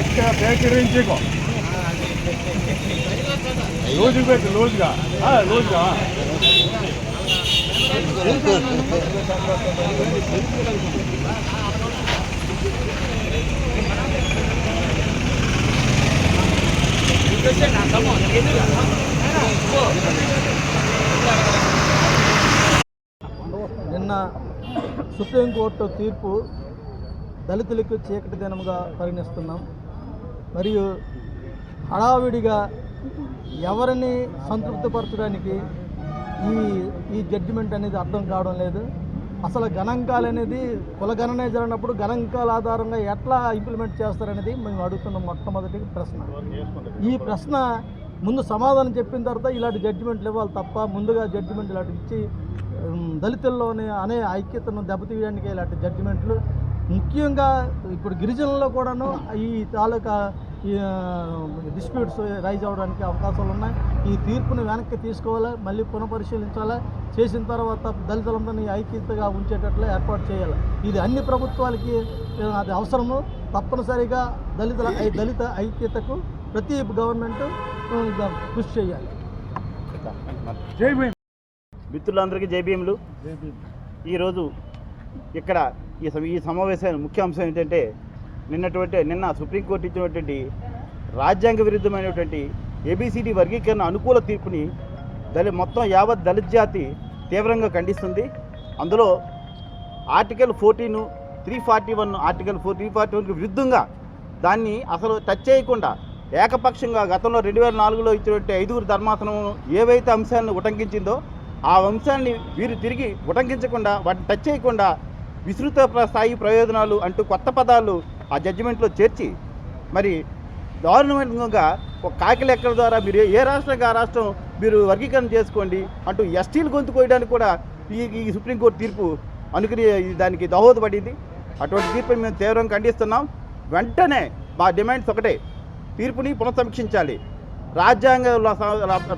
సేకరించుకో రోజు పెట్టు రోజుగా రోజుగా నిన్న సుప్రీంకోర్టు తీర్పు దళితులకు చీకటి దినంగా పరిగణిస్తున్నాం మరియు హడావిడిగా ఎవరిని సంతృప్తిపరచడానికి ఈ ఈ జడ్జిమెంట్ అనేది అర్థం కావడం లేదు. అసలు గణాంకాలు అనేది కులగణన జరిగినప్పుడు గణాంకాల ఆధారంగా ఎట్లా ఇంప్లిమెంట్ చేస్తారనేది మేము అడుగుతున్న మొట్టమొదటి ప్రశ్న. ఈ ప్రశ్న ముందు సమాధానం చెప్పిన తర్వాత ఇలాంటి జడ్జిమెంట్లు ఇవ్వాలి తప్ప ముందుగా జడ్జిమెంట్ ఇలాంటి ఇచ్చి దళితుల్లోనే దళితుల్లోని అనే ఐక్యతను దెబ్బతీయడానికి ఇలాంటి జడ్జిమెంట్లు ముఖ్యంగా ఇప్పుడు గిరిజనుల్లో కూడాను ఈ తాలూకా డిస్ప్యూట్స్ రైజ్ అవ్వడానికి అవకాశాలు ఉన్నాయి. ఈ తీర్పుని వెనక్కి తీసుకోవాలి మళ్ళీ పునఃపరిశీలించాలి. చేసిన తర్వాత దళితులందరినీ ఐక్యతగా ఉంచేటట్లు ఏర్పాటు చేయాలి. ఇది అన్ని ప్రభుత్వాలకి అది అవసరము. తప్పనిసరిగా దళితుల ఐ- దళిత ఐక్యతకు ప్రతి గవర్నమెంట్ కృషి చేయాలి. జై భీమ్. మిత్రులందరికీ జైబీఎంలు ఈరోజు ఇక్కడ ఈ ఈ సమావేశం ముఖ్య అంశం ఏంటంటే నిన్నటువంటి నిన్న సుప్రీంకోర్టు ఇచ్చినటువంటి రాజ్యాంగ విరుద్ధమైనటువంటి ఏబిసిడి వర్గీకరణ అనుకూల తీర్పుని దళి మొత్తం యావత్ దళిత్ జాతి తీవ్రంగా ఖండిస్తుంది. అందులో article fourteen three forty one article four three forty వన్కి విరుద్ధంగా దాన్ని అసలు టచ్ చేయకుండా ఏకపక్షంగా గతంలో రెండు వేల నాలుగులో ఇచ్చినటువంటి ఐదుగురు ధర్మాసనం ఏవైతే అంశాలను ఉటంకించిందో ఆ అంశాన్ని వీరు తిరిగి ఉటంకించకుండా వాటిని టచ్ చేయకుండా విస్తృత స్థాయి ప్రయోజనాలు అంటూ కొత్త పదాలు ఆ జడ్జిమెంట్లో చేర్చి మరి దారుణంగా ఒక కాకి లెక్కల ద్వారా మీరు ఏ రాష్ట్రానికి ఆ రాష్ట్రం మీరు వర్గీకరణ చేసుకోండి అంటూ ఎస్టీలు గొంతు కోయడానికి కూడా ఈ ఈ సుప్రీంకోర్టు తీర్పు అనుకుని దానికి దోహదపడింది అటువంటి తీర్పుని మేము తీవ్రంగా ఖండిస్తున్నాం. వెంటనే మా డిమాండ్స్ ఒకటే తీర్పుని పునఃసమీక్షించాలి. రాజ్యాంగ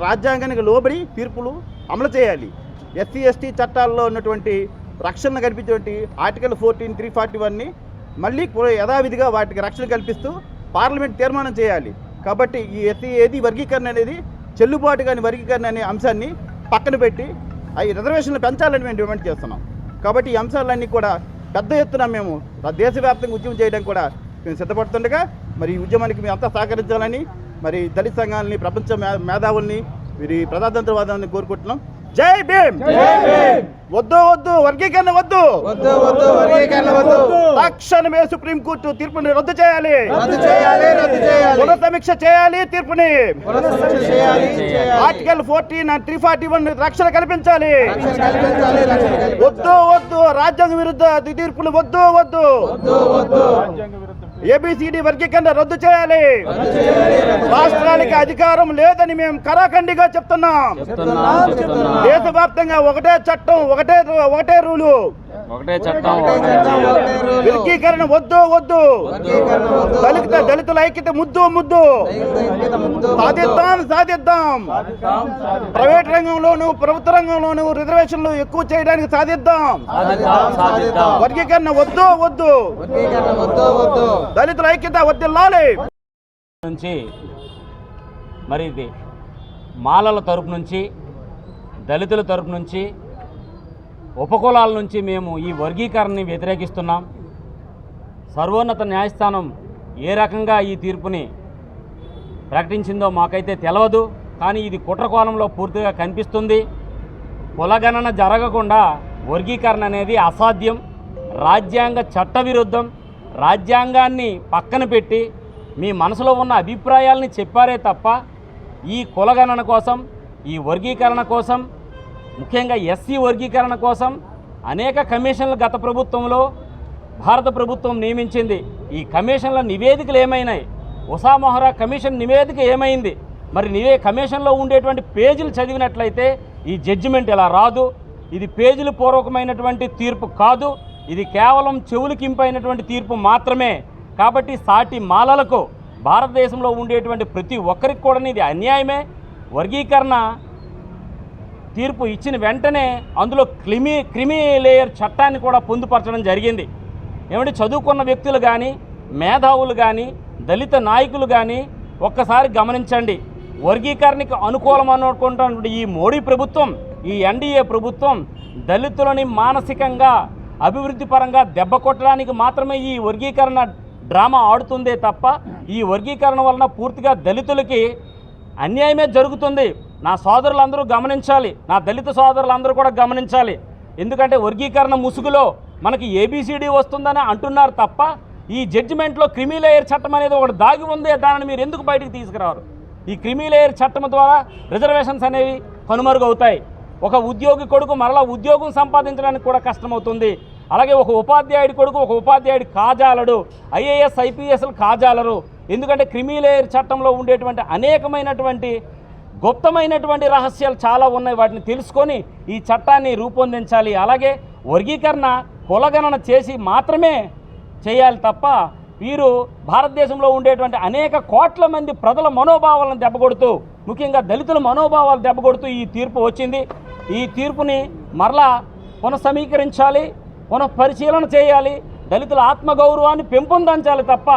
రాజ్యాంగానికి లోబడి తీర్పులు అమలు చేయాలి. ఎస్సీ ఎస్టీ చట్టాల్లో ఉన్నటువంటి రక్షణ కల్పించేటువంటి ఆర్టికల్ ఫోర్టీన్ త్రీ ఫార్టీ వన్ని మళ్ళీ యథావిధిగా వాటికి రక్షణ కల్పిస్తూ పార్లమెంట్ తీర్మానం చేయాలి. కాబట్టి ఈ ఎత్తి ఏది వర్గీకరణ అనేది చెల్లుబాటు కాని వర్గీకరణ అనే అంశాన్ని పక్కన పెట్టి అవి రిజర్వేషన్లు పెంచాలని మేము డిమాండ్ చేస్తున్నాం. కాబట్టి ఈ అంశాలన్నీ కూడా పెద్ద ఎత్తున మేము దేశవ్యాప్తంగా ఉద్యమం చేయడం కూడా మేము సిద్ధపడుతుండగా మరి ఈ ఉద్యమానికి మేము అంతా సహకరించాలని మరి దళిత సంఘాలని ప్రపంచ మే మేధావుల్ని వీరి ప్రజాతంత్రవాదాన్ని కోరుకుంటున్నాం. జై భీమ్. వద్దు వద్దు వర్గీకరణ వద్దు. వద్దు వద్దు వర్గీకరణ వద్దు. తక్షణమే సుప్రీంకోర్టు తీర్పుని రద్దు చేయాలి. రద్దు చేయాలి రద్దు చేయాలి. పునఃసమీక్ష చేయాలి తీర్పుని. పునఃసమీక్ష చేయాలి చేయాలి. Article fourteen three forty one రక్షణ కల్పించాలి. వద్దు వద్దు రాజ్యాంగ విరుద్ధ తీర్పులు వద్దు వద్దు. వద్దు వద్దు. ఏబిసిడి వర్గీకరణ రద్దు చేయాలి. రాష్ట్రానికి అధికారం లేదని మేము కరాఖండిగా చెప్తున్నాం. దేశవ్యాప్తంగా ఒకటే చట్టం ఒకటే ఒకటే రూలు. వర్గీకరణ వద్దు వద్దు. దళిత. దళితుల ఐక్యత ముద్దు ముద్దు. సాధిద్దాం సాధిద్దాం. ప్రైవేట్ రంగంలోను ప్రభుత్వ రంగంలోను రిజర్వేషన్లు ఎక్కువ చేయడానికి సాధిద్దాం. వర్గీకరణ వద్దు వద్దు. దళితుల ఐక్యత వర్దిల్లాలి నుంచి మరి ఇది మాలల తరపు నుంచి దళితుల తరపు నుంచి ఉపకులాల నుంచి మేము ఈ వర్గీకరణని వ్యతిరేకిస్తున్నాం. సర్వోన్నత న్యాయస్థానం ఏ రకంగా ఈ తీర్పుని ప్రకటించిందో మాకైతే తెలియదు కానీ ఇది కుట్రకోణంలో పూర్తిగా కనిపిస్తుంది. కులగణన జరగకుండా వర్గీకరణ అనేది అసాధ్యం. రాజ్యాంగ చట్టవిరుద్ధం. రాజ్యాంగాన్ని పక్కన పెట్టి మీ మనసులో ఉన్న అభిప్రాయాల్ని చెప్పారే తప్ప ఈ కులగణన కోసం ఈ వర్గీకరణ కోసం ముఖ్యంగా ఎస్సీ వర్గీకరణ కోసం అనేక కమిషన్లు గత ప్రభుత్వంలో భారత ప్రభుత్వం నియమించింది. ఈ కమిషన్ల నివేదికలు ఏమైనాయి? ఉషామొహరా కమిషన్ నివేదిక ఏమైంది? మరి నివే కమిషన్లో ఉండేటువంటి పేజీలు చదివినట్లయితే ఈ జడ్జిమెంట్ ఇలా రాదు? ఇది పేజీల పూర్వకమైనటువంటి తీర్పు కాదు. ఇది కేవలం చెవులకింపైనటువంటి తీర్పు మాత్రమే. కాబట్టి సాటి మాలలకు భారతదేశంలో ఉండేటువంటి ప్రతి ఒక్కరికి కూడా ఇది అన్యాయమే. వర్గీకరణ తీర్పు ఇచ్చిన వెంటనే అందులో క్రిమి క్రిమి లేయర్ చట్టాన్ని కూడా పొందుపరచడం జరిగింది. ఏమంటే చదువుకున్న వ్యక్తులు కానీ మేధావులు కానీ దళిత నాయకులు కానీ ఒక్కసారి గమనించండి. వర్గీకరణకి అనుకూలం అనుకుంటున్నటువంటి ఈ మోడీ ప్రభుత్వం ఈ ఎన్డీఏ ప్రభుత్వం దళితులని మానసికంగా అభివృద్ధి పరంగా దెబ్బ కొట్టడానికి మాత్రమే ఈ వర్గీకరణ డ్రామా ఆడుతుందే తప్ప ఈ వర్గీకరణ వలన పూర్తిగా దళితులకి అన్యాయమే జరుగుతుంది. నా సోదరులందరూ గమనించాలి. నా దళిత సోదరులందరూ కూడా గమనించాలి. ఎందుకంటే వర్గీకరణ ముసుగులో మనకి ఏబిసిడి వస్తుందని అంటున్నారు తప్ప ఈ జడ్జిమెంట్లో క్రిమిలేయర్ చట్టం అనేది ఒకటి దాగి ఉంది దానిని మీరు ఎందుకు బయటికి తీసుకురారు? ఈ క్రిమిలేయర్ చట్టం ద్వారా రిజర్వేషన్స్ అనేవి కనుమరుగవుతాయి. ఒక ఉద్యోగి కొడుకు మరలా ఉద్యోగం సంపాదించడానికి కూడా కష్టమవుతుంది. అలాగే ఒక ఉపాధ్యాయుడి కొడుకు ఒక ఉపాధ్యాయుడి కాజాలడు ఐఏఎస్ ఐపీఎస్లు కాజాలరు. ఎందుకంటే క్రిమిలేయర్ చట్టంలో ఉండేటువంటి అనేకమైనటువంటి గుప్తమైనటువంటి రహస్యాలు చాలా ఉన్నాయి. వాటిని తెలుసుకొని ఈ చట్టాన్ని రూపొందించాలి. అలాగే వర్గీకరణ కులగణన చేసి మాత్రమే చేయాలి తప్ప వీరు భారతదేశంలో ఉండేటువంటి అనేక కోట్ల మంది ప్రజల మనోభావాలను దెబ్బకొడుతూ ముఖ్యంగా దళితుల మనోభావాలు దెబ్బకొడుతూ ఈ తీర్పు వచ్చింది. ఈ తీర్పుని మరలా పునఃసమీకరించాలి. పునఃపరిశీలన చేయాలి. దళితుల ఆత్మగౌరవాన్ని పెంపొందించాలి తప్ప